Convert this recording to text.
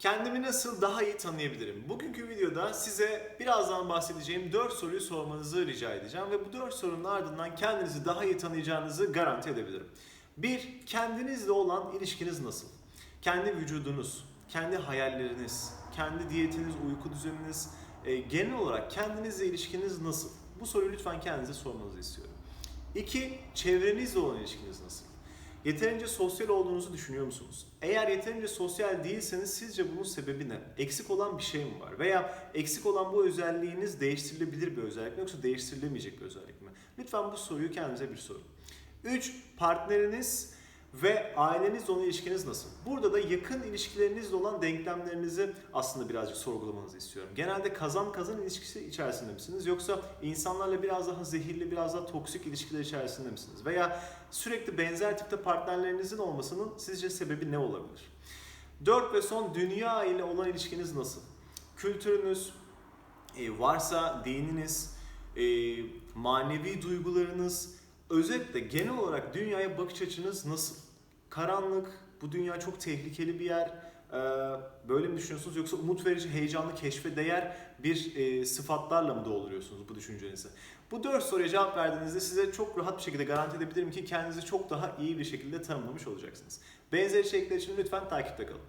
Kendimi nasıl daha iyi tanıyabilirim? Bugünkü videoda size birazdan bahsedeceğim 4 soruyu sormanızı rica edeceğim ve bu 4 sorunun ardından kendinizi daha iyi tanıyacağınızı garanti edebilirim. 1. Kendinizle olan ilişkiniz nasıl? Kendi vücudunuz, kendi hayalleriniz, kendi diyetiniz, uyku düzeniniz, e, genel olarak kendinizle ilişkiniz nasıl? Bu soruyu lütfen kendinize sormanızı istiyorum. 2. Çevrenizle olan ilişkiniz nasıl? Yeterince sosyal olduğunuzu düşünüyor musunuz? Eğer yeterince sosyal değilseniz sizce bunun sebebi ne? Eksik olan bir şey mi var? Veya eksik olan bu özelliğiniz değiştirilebilir bir özellik mi yoksa değiştirilemeyecek bir özellik mi? Lütfen bu soruyu kendinize bir sorun. 3. Partneriniz ve ailenizle olan ilişkiniz nasıl? Burada da yakın ilişkilerinizle olan denklemlerinizi aslında birazcık sorgulamanızı istiyorum. Genelde kazan kazan ilişkisi içerisinde misiniz? Yoksa insanlarla biraz daha zehirli, biraz daha toksik ilişkiler içerisinde misiniz? Veya sürekli benzer tipte partnerlerinizin olmasının sizce sebebi ne olabilir? 4 ve son dünya ile olan ilişkiniz nasıl? Kültürünüz, e, varsa dininiz, e, manevi duygularınız, özetle genel olarak dünyaya bakış açınız nasıl? Karanlık, bu dünya çok tehlikeli bir yer. e, böyle mi düşünüyorsunuz yoksa umut verici, heyecanlı, keşfe değer bir e, sıfatlarla mı dolduruyorsunuz bu düşüncenizi? Bu dört soruya cevap verdiğinizde size çok rahat bir şekilde garanti edebilirim ki kendinizi çok daha iyi bir şekilde tanımlamış olacaksınız. Benzer içerikler için lütfen takipte kalın.